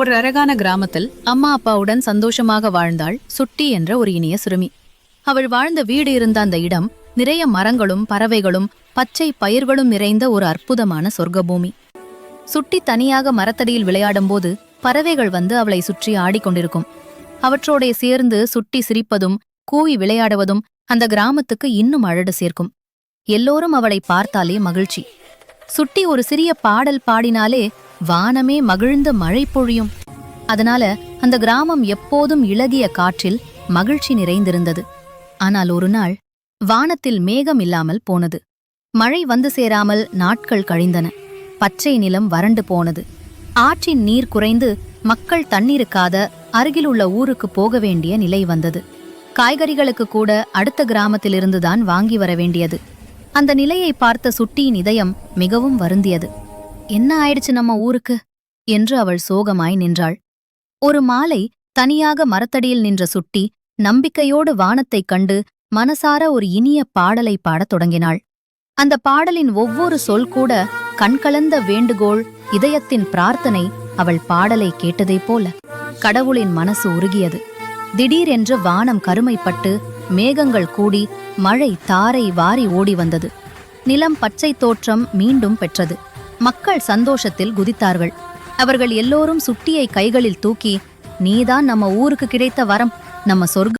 ஒரு அழகான கிராமத்தில் அம்மா அப்பாவுடன் சந்தோஷமாக வாழ்ந்தாள் சுட்டி என்ற ஒரு இனிய சிறுமி. அவள் வாழ்ந்த வீடு இருந்த அந்த இடம் நிறைய மரங்களும் பறவைகளும் பச்சை பயிர்களும் நிறைந்த ஒரு அற்புதமான சொர்க்கபூமி. சுட்டி தனியாக மரத்தடியில் விளையாடும்போது பறவைகள் வந்து அவளை சுற்றி ஆடிக்கொண்டிருக்கும் அவற்றோடே சேர்ந்து சுட்டி சிரிப்பதும் கூவி விளையாடுவதும் அந்த கிராமத்துக்கு இன்னும் அழடு சேர்க்கும். எல்லோரும் அவளை பார்த்தாலே மகிழ்ச்சி. சுட்டி ஒரு சிறிய பாடல் பாடினாலே வானமே மகிழ்ந்த மழை பொழியும். அதனால அந்த கிராமம் எப்போதும் இளகிய காற்றில் மகிழ்ச்சி நிறைந்திருந்தது. ஆனால் ஒரு நாள் வானத்தில் மேகம் இல்லாமல் போனது. மழை வந்து சேராமல் நாட்கள் கழிந்தன. பச்சை நிலம் வறண்டு போனது. ஆற்றின் நீர் குறைந்து மக்கள் தண்ணீருக்காத அருகிலுள்ள ஊருக்கு போக வேண்டிய நிலை வந்தது. காய்கறிகளுக்கு கூட அடுத்த கிராமத்திலிருந்துதான் வாங்கி வர வேண்டியது. அந்த நிலையை பார்த்த சுட்டியின் இதயம் மிகவும் வருந்தியது. என்ன ஆயிடுச்சு நம்ம ஊருக்கு? என்று அவள் சோகமாய் நின்றாள். ஒரு மாலை தனியாக மரத்தடியில் நின்ற சுட்டி நம்பிக்கையோடு வானத்தைக் கண்டு மனசார ஒரு இனிய பாடலை பாடத் தொடங்கினாள். அந்த பாடலின் ஒவ்வொரு சொல் கூட கண்கலந்த வேண்டுகோள் இதயத்தின் பிரார்த்தனை அவள் பாடலை கேட்டதைப் போல கடவுளின் மனசு உருகியது. திடீரென்று வானம் கருமைப்பட்டு மேகங்கள் கூடி மழை தாரை வாரி ஓடி வந்தது. நிலம் பச்சை தோற்றம் மீண்டும் பெற்றது. மக்கள் சந்தோஷத்தில் குதித்தார்கள். அவர்கள் எல்லோரும் சுட்டியை கைகளில் தூக்கி நீதான் நம்ம ஊருக்கு கிடைத்த வரம். நம்ம சொர்க்க